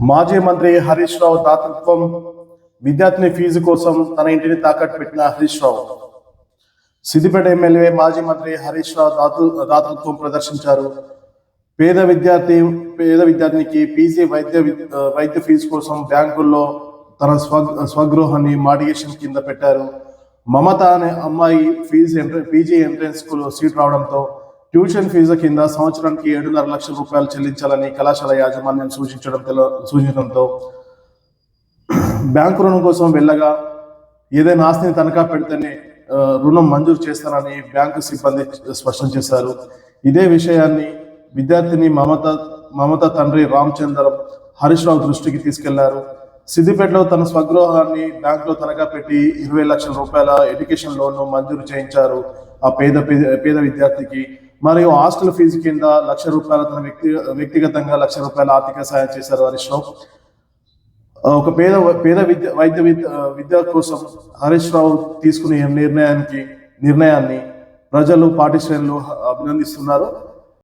మాజీ మంత్రి హరీష్ రావు దాతృత్వం విద్యార్థిని ఫీజు కోసం తన ఇంటిని తాకట్టు పెట్టిన హరీష్ రావు. సిద్దిపేట ఎమ్మెల్యే మాజీ మంత్రి హరీష్ రావు దాతృ దాతృత్వం ప్రదర్శించారు. పేద విద్యార్థి పేద విద్యార్థినికి పీజీ వైద్య వైద్య ఫీజు కోసం బ్యాంకుల్లో తన స్వ స్వగృహాన్ని మాడిగేషన్ కింద పెట్టారు. మమత అనే అమ్మాయి ఫీజు ఎంట్ర పీజీ ఎంట్రన్స్ సీట్ రావడంతో ట్యూషన్ ఫీజు కింద సంవత్సరానికి ఏడున్నర లక్షల రూపాయలు చెల్లించాలని కళాశాల యాజమాన్యం సూచించడం సూచించడంతో బ్యాంకు రుణం కోసం వెళ్ళగా ఏదైనా ఆస్తిని తనఖా పెడితేనే రుణం మంజూరు చేస్తానని బ్యాంకు సిబ్బంది స్పష్టం చేశారు. ఇదే విషయాన్ని విద్యార్థిని మమత మమత తండ్రి రామచంద్రం హరీష్ రావు దృష్టికి తీసుకెళ్ళారు. సిద్దిపేటలో తన స్వగృహాన్ని బ్యాంకులో తనఖా పెట్టి ఇరవై లక్షల రూపాయల ఎడ్యుకేషన్ లోన్ మంజూరు చేయించారు ఆ పేద పేద- పేద విద్యార్థికి. మరియు హాస్టల్ ఫీజు కింద లక్ష రూపాయల తన వ్యక్తి వ్యక్తిగతంగా లక్ష రూపాయల ఆర్థిక సహాయం చేశారు హరీష్ రావు. ఒక పేద పేద విద్య వైద్య విద్య విద్య కోసం హరీష్ రావు తీసుకునే నిర్ణయానికి నిర్ణయాన్ని ప్రజలు పార్టీ అభినందిస్తున్నారు.